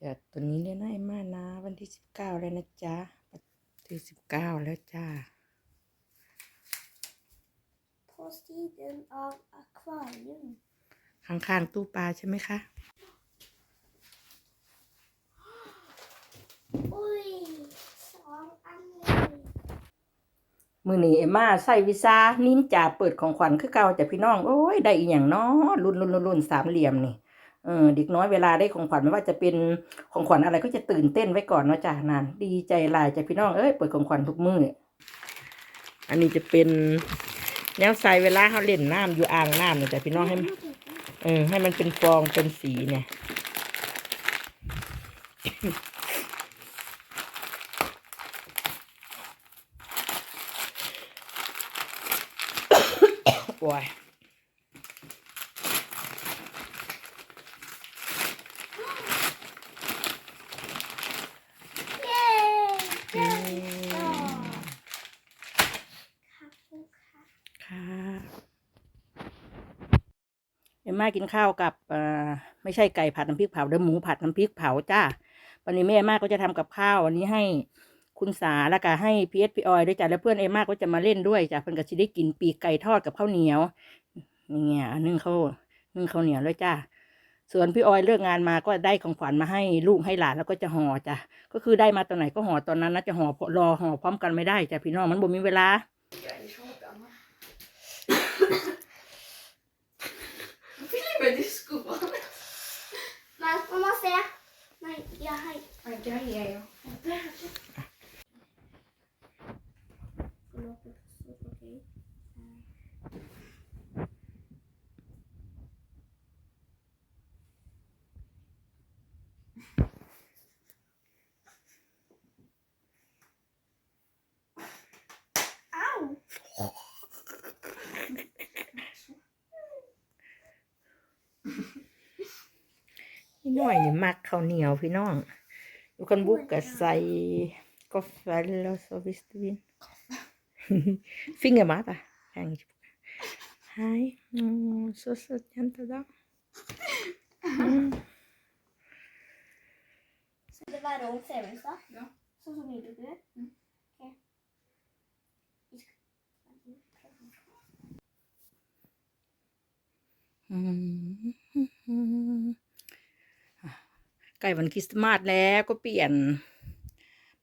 อย่าตัวนี้เลยนะไอ้มานะ วันที่สิบเก้าแล้วนะจ๊ะที่สิบเก้าแล้วจ้า På sidan av akvarium. ข้างๆตู้ปลาใช่ไหมคะ Oj, svan Anneli. มือนี้เอมมาใส่วิซานินจาเปิดของขวัญคือเก่าแต่พี่น้อง โอ้ย ได้อีหยังเนาะรุ่นรุ่นรุ่นรุ่นสามเหลี่ยมนี่ เออเด็กน้อยเวลาได้ของขวัญไม่ว่าจะเป็นของขวัญอะไรก็จะตื่นเต้นไว้ก่อนเนาะจ้ะนาน ดีใจลายจ้ะพี่น้องเอ้ยเปิดของขวัญทุกมืออันนี้จะเป็นแนวใส่เวลาเขาเล่นน้ำอยู่อ่างน้ำเนี่ยจ้ะพี่น้องให้เออให้มันเป็นฟองเป็นสีเนี่ยโอ้ย Yay! อืม Kaffe. ค่ะเอ็มมา กินข้าวกับไม่ใช่ไก่ผัดน้ำพริกเผาเดี๋ยวหมูผัดน้ำพริกเผาจ้าวันนี้แม่อมากก็จะทำกับข้าววันนี้ให้คุณสาแล้วก็ให้พีเอสพีออยด้วยจ้ะแล้วเพื่อนเอมากก็จะมาเล่นด้วยจ้ะเพื่อนก็จะได้กินปีกไก่ทอดกับข้าวเหนียวนี่ไงนึ่งข้าวนึ่งข้าวเหนียวเลยจ้าส่วนพี่ออยเลิกงานมาก็ได้ของขวัญมาให้ลูกให้หลานแล้วก็จะห่อจ้ะก็คือได้มาตอนไหนก็ห่อตอนนั้นนะจะห่อรอห่อพร้อมกันไม่ได้จ้ะพี่น้องมันบ่มีเวลา Pwede scoop ako. Mas, pumasaya. Nag-yahay. Nag-yahay. Nag-yahay. อยนี่มักข้าวเหนียวพี่น้องอยู่กันบุกกับใส่กาแฟแล้วสวิสติน finger mata hang Hej, mm, så söt jänta då. Mm. Så det var de sämsta? Ja. Så som ni gjorde? Mm. Okej. Mm. ใกล้วันคริสต์มาสแล้วก็เปลี่ยน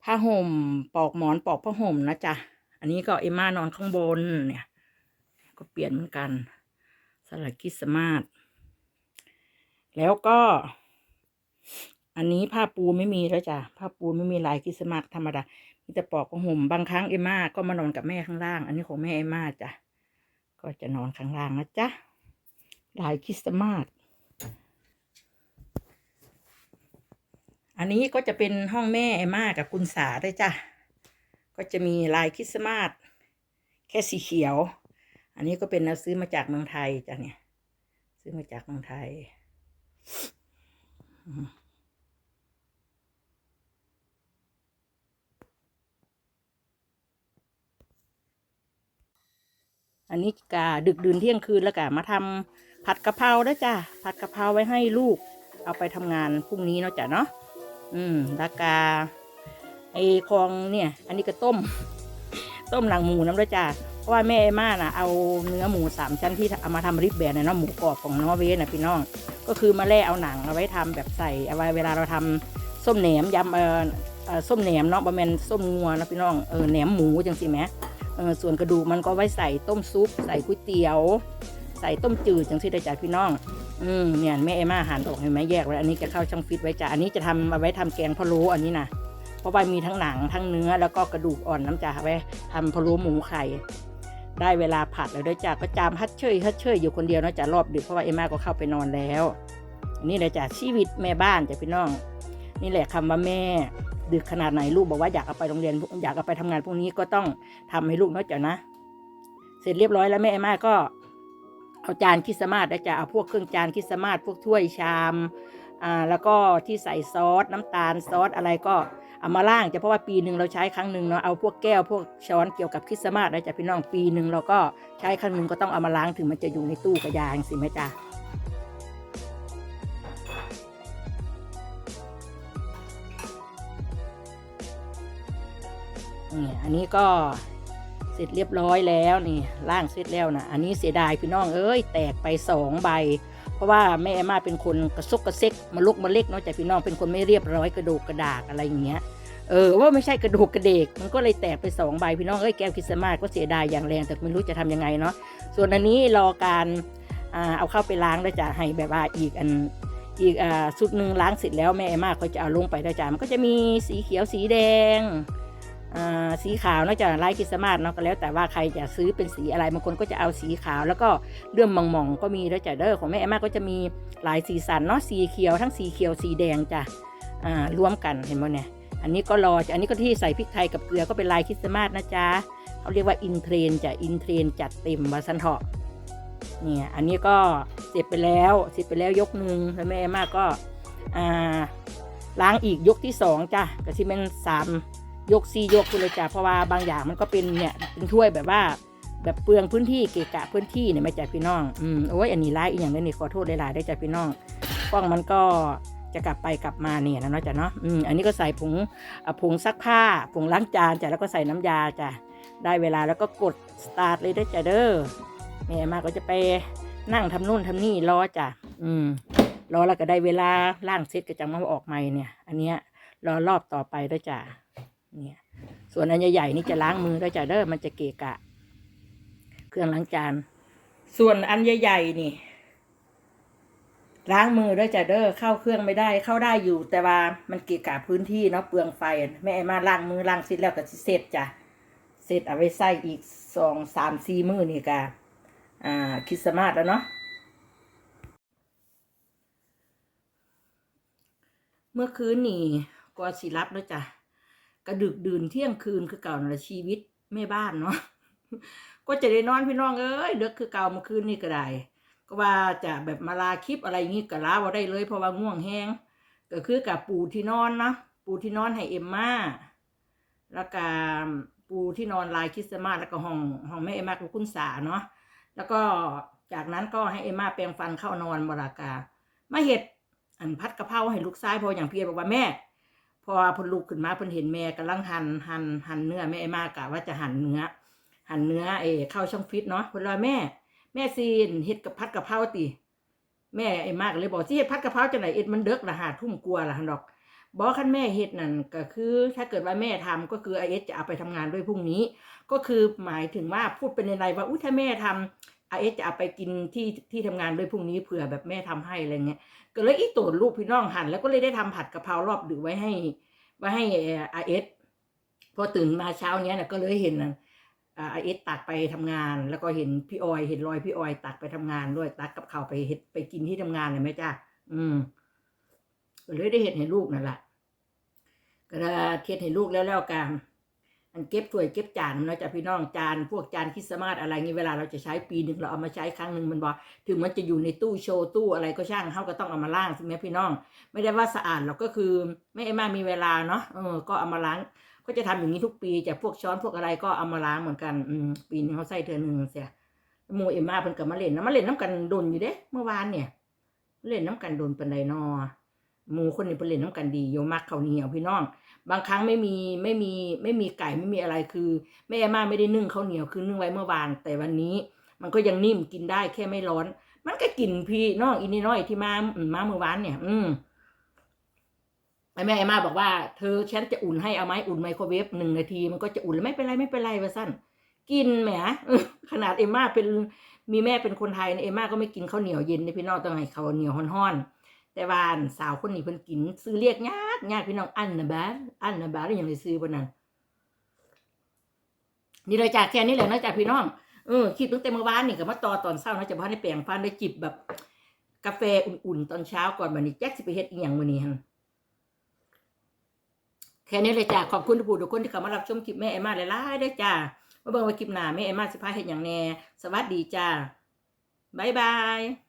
ผ้าห่มปอกหมอนปอกผ้าห่มนะจ๊ะ อันนี้ก็เอมมานอนข้างบนเนี่ย ก็เปลี่ยนเหมือนกันสลัดคริสต์มาสแล้วก็ อันนี้ผ้าปูไม่มีแล้วจ้ะผ้าปูไม่มีลายคริสต์มาสธรรมดามีแต่ปอกผ้าห่มบางครั้งเอมมาก็มานอนกับแม่ข้างล่าง อันนี้ของแม่เอมมาจ้ะก็จะนอนข้างล่างนะจ๊ะลายคริสต์มาส อันนี้ก็จะเป็นห้องแม่เอมากับคุณสาด้วยจ้ะ ก็จะมีลายคริสต์มาสแค่สีเขียว อันนี้ก็เป็นเราซื้อมาจากเมืองไทยจ้ะเนี่ย ซื้อมาจากเมืองไทย อันนี้กาดึกดื่นเที่ยงคืนแล้วกะมาทำผัดกะเพราด้วยจ้ะ ผัดกะเพราไว้ให้ลูกเอาไปทำงานพรุ่งนี้เนาะจ้ะเนาะ อืมแล้วกาไอคองเนี่ย อันนี้ก็ต้ม ต้มหลังหมูน้ำด้วยจ้ะเพราะว่าแม่ไอ้ม่าน่ะเอาเนื้อหมูสามชั้นที่เอามาทำริบแบนน่ะเนาะหมูกรอบของนอร์เวย์น่ะพี่น้อง ก็คือมาแล่เอาหนังเอาไว้ทำแบบใส่เอาไว้เวลาเราทำส้มแหนมยำเออเอ่อส้มแหนมเนาะบะเมนส้มงัวนะพี่น้องเออแหนมหมูจังสิแหมเออส่วนกระดูกมันก็ไว้ใส่ต้มซุป ใส่ก๋วยเตี๋ยว ใส่ต้มจืดจังสิได้จ้ะพี่น้อง อืมเนี่ยแม่เอม่าหั่นออกเห็นไหมแยกไว้อันนี้จะเข้าช่องฟิตไว้จ้ะอันนี้จะทำเอาไว้ทำแกงพะโล้อันนี้นะเพราะว่ามีทั้งหนังทั้งเนื้อแล้วก็กระดูกอ่อนน้ำจ่าไว้ทำพะโล้หมูไข่ได้เวลาผัดแล้วด้วยจ้ะก็จามฮัดเชยฮัดเชยอยู่คนเดียวนาะจ้ะรอบดึกเพราะว่าเอม่าก็เข้าไปนอนแล้วอันนี้เลยจ้ะชีวิตแม่บ้านจ้ะพี่น้อง นี่แหละคำว่าแม่ดึกขนาดไหนลูกบอกว่าอยากเอาไปโรงเรียนอยากเอาไปทำงานพวกนี้ก็ต้องทำให้ลูกเนาะจ้ะนะ เสร็จเรียบร้อยแล้วแม่เอม่าก็ เอาจานคิสมาสนะจ๊ะเอาพวกเครื่องจานคิสมาสพวกถ้วยชามอ่าแล้วก็ที่ใส่ซอสน้ำตาลซอสอะไรก็เอามาล่างจะเพราะว่าปีหนึ่งเราใช้ครั้งหนึ่งเนาะเอาพวกแก้วพวกช้อนเกี่ยวกับคริสต์มาสนะจ๊ะพี่น้องปีหนึ่งเราก็ใช้ครั้งหนึ่งก็ต้องเอามาล้างถึงมันจะอยู่ในตู้กระยางสิไหมจ๊ะนี่อันนี้ก็ เสร็จเรียบร้อยแล้วนี่ล่างเสร็จแล้วนะอันนี้เสียดายพี่น้องเอ้ยแตกไปสองใบ เพราะว่าแม่แอมาเป็นคนกระซุกกระเซกมาลุกมาเล็กเนาะแต่พี่น้องเป็นคนไม่เรียบร้อยกระโดกกระดากอะไรอย่างเงี้ยเออว่าไม่ใช่กระดูกกระเดกมันก็เลยแตกไปสองใบพี่น้องเอ้ยแก้วคริสต์มาสก็เสียดายอย่างแรงแต่ไม่รู้จะทำยังไงเนาะส่วนอันนี้รอการอเอาเข้าไปล้างแล้วจะให้แบบว่าอีกอันอีกอ่าสุดหนึ่งล้างเสร็จแล้วแม่แอมมาก็จะเอาลงไปแล้วจ้ะมันก็จะมีสีเขียวสีแดง สีขาวนอกจากลายคริสต์มาสเนาะก็แล้วแต่ว่าใครจะซื้อเป็นสีอะไรบางคนก็จะเอาสีขาว แล้วก็เรื่องมองมองๆก็มีแล้วจ้ะเด้อของแม่แอมมาก็จะมีหลายสีสันเนาะสีเขียวทั้งสีเขียวสีแดงจ้ะรวมกันเห็นไหมเนี่ยอันนี้ก็รอจ้ะอันนี้ก็ที่ใส่พริกไทยกับเกลือก็เป็นลายคริสต์มาสนะจ๊ะเขาเรียกว่าอินเทรนจ้ะอินเทรนจัดเต็มวาสันเถาะเนี่ยอันนี้ก็เสร็จไปแล้วเสร็จไปแล้วยกหนึ่งแล้วแม่แอมมาก็ล้างอีกยกที่สองจ้ะก็ที่เป็นสาม ยกซียกไปเลยจ้ะเพราะว่าบางอย่างมันก็เป็นเนี่ยเป็นถ้วยแบบว่า แบบเปลืองพื้นที่เกะกะพื้นที่เนี่ยไม่จ้ะพี่น้องอืมโอ้ยอันนี้ร้ายอีกอย่างนึงนี่ขอโทษหลายๆได้จ้ะพี่น้องกล้องมันก็จะกลับไปกลับมาเนี่ยนะเนาะจ้ะเนาะอืมอันนี้ก็ใส่ผงอะผงซักผ้าผงล้างจานจ้ะแล้วก็ใส่น้ำยาจ้ะได้เวลาแล้วก็กดสตาร์ทเลยได้จ้ะเด้อแม่มาก็จะไปนั่งทำนู่นทำนี่รอจ้ะอืมรอแล้วก็ได้เวลาล่างเสร็จก็จะมาออกใหม่เนี่ย อันเนี้ยรอรอบต่อไปด้วยจ้ะ เนี่ย ส่วนอันใหญ่ๆนี่จะล้างมือด้วยจ้ะเด้อมันจะเกะกะ เครื่องล้างจาน ส่วนอันใหญ่ๆนี่ ล้างมือด้วยจ้ะเด้อเข้าเครื่องไม่ได้ เข้าได้อยู่ แต่ว่ามันเกะกะพื้นที่เนาะเปลืองไฟแม่ไอ้มาล้างมือล้างเสร็จแล้วก็เสร็จจ้ะเสร็จเอาไว้ใส่อีกสองสามสี่มือนี่กะอ่าคริสต์มาสแล้วเนาะเมื่อคืนนี่ก็สิรับแล้วจ้ะ กระดึกดื่นเที่ยงคืนคือเก่านั่นชีวิตแม่บ้านเนาะก็จะได้นอนพี่น้องเอ้ยเด็กคือเก่าเมื่อคืนนี่ก็ได้ก็ว่าจะแบบมาลาคลิปอะไรอย่างงี้ก็ลาว่าได้เลย เพราะว่าง่วงแห้งก็คือกับปูที่นอนนะปูที่นอนให้เอ็มมาแล้วก็ปูที่นอนลายคริสต์มาสแล้วก็ห้องห้องแม่เอ็มมากับคุณสาเนาะแล้วก็จากนั้นก็ให้เอ็มมาแปรงฟันเข้านอนบรากามาเห็ดอันพัดกระเพราให้ลูกชายพออย่างพี่บอกว่าแม่ พอพนลุกขึ้นมาพนเห็นแม่กำลังหั่นหั่นหั่นเนื้อแม่ไอ้มากะว่าจะหั่นเนื้อหั่นเนื้อเอเข้าช่องฟิตเนาะพนว่าแม่ แม่ซีนเฮ็ดกับพัดกะเพราติแม่ไอ้มากเลยบอกสิเฮ็ดพัดกะเพราจังไดเอ็ดมันเด็กละหาทุ่มกลัวละหันดอกบอกคันแม่เฮ็ดนั่นก็คือ ถ้าเกิดว่าแม่ทำก็คือไอเอสจะเอาไปทำงานด้วยพรุ่งนี้ ก็คือหมายถึงว่าพูดเป็นในไรว่าอุ้ยถ้าแม่ทำ ไอเอสจะเอาไปกินที่ที่ทำงานด้วยพรุ่งนี้เผื่อแบบแม่ทำให้อะไรเงี้ยก็เลยอีโตนลูกพี่น้องหั่นแล้วก็เลยได้ทำผัดกะเพรารอบดึกไว้ให้ไว้ให้อาเอสพอตื่นมาเช้าเนี้ยนะก็เลยเห็นอาเอสตักไปทำงาน แล้วก็เห็นพี่ออย เห็นรอยพี่ออยตักไปทำงานด้วยตักกับเขาไปเห็ดไปกินที่ทำงานเลยไหมจ้าอืมก็เลยได้เห็นให้ลูกนั่นแหละก็ได้เทศให้ลูกแล้วแล้วกัน อันเก็บถ้วยเก็บจานนะจ้ะพี่น้องจานพวกจานคริสต์มาสอะไรงี้เวลาเราจะใช้ปีหนึ่งเราเอามาใช้ครั้งหนึ่งมันบอกถึงมันจะอยู่ในตู้โชว์ตู้อะไรก็ช่างเขาก็ต้องเอามาล้างใช่ไหมพี่น้อง ไม่ได้ว่าสะอาดหรอกก็คือไม่ไอ้มามีเวลาเนาะเออก็เอามาล้าง ก็จะทำอย่างนี้ทุกปีจากพวกช้อนพวกอะไรก็เอามาล้างเหมือนกันอืมปีนึงเขาใส่เทือหนึ่งเสียหมูเอ็มมาเพิ่นกับมาเล่นนะมาเล่นน้ำกันดนอยู่เด้เมื่อวานเนี่ย เล่นน้ำกันดนปันไดนอ หมูคนนี้เพิ่นเล่นน้ำกันดีโยมักเขาวเหนียวพี่น้อง บางครั้งไม่มีไม่มีไม่มีไก่ไม่มีอะไรคือแม่เอ็มาไม่ได้นึ่งข้าวเหนียวคือนึ่งไว้เมื่อวาน แต่วันนี้ มันก็ยังนิ่มกินได้แค่ไม่ร้อน มันก็กินพี่น้องอินนี่น้อยที่มามาเมื่อวานเนี่ย อืมไอ้แม่ไอ้มาบอกว่าเธอฉันจะอุ่นให้เอาไหมอุ่นไมโครเวฟหนึ่งนาทีมันก็จะอุ่นแล้วไม่เป็นไรไม่เป็นไรว่าสั้นกินแหมขนาดเอ็มมาเป็นมีแม่เป็นคนไทยนเอ็มมาก็ไม่กินข้าวเหนียวเย็นในพี่น้องต้องให้ข้าวเหนียวห้อนๆ แต่ว่านสาวคนนี้เพิ่นกิน ซื้อเรียกยากยากพี่น้องอันนะบาอันนะบาแล้วยังได้ซื้อปะนั้นนี่เลยจากแค่นี้แหละนะจากพี่น้องเออคิดตั้งแต่เมื่อวานนี่กับมาต่อตอนเช้านะจะพาในแปลงฟันได้จิบแบบ กาแฟอุ่นๆตอนเช้าก่อนบันนี้แจ็คสิไปเฮ็ดอีหยังวันนี้ฮันแค่นี้เลยจ้าขอบคุณทุกผู้ทุกคนที่เข้ามารับชมคลิปแม่เอมมาหลายๆด้วยจ้ามาเบิ่งว่าคลิปหน้าแม่เอมมาสิพาเฮ็ดหยังแน่สวัสดีจ้าบ๊ายบาย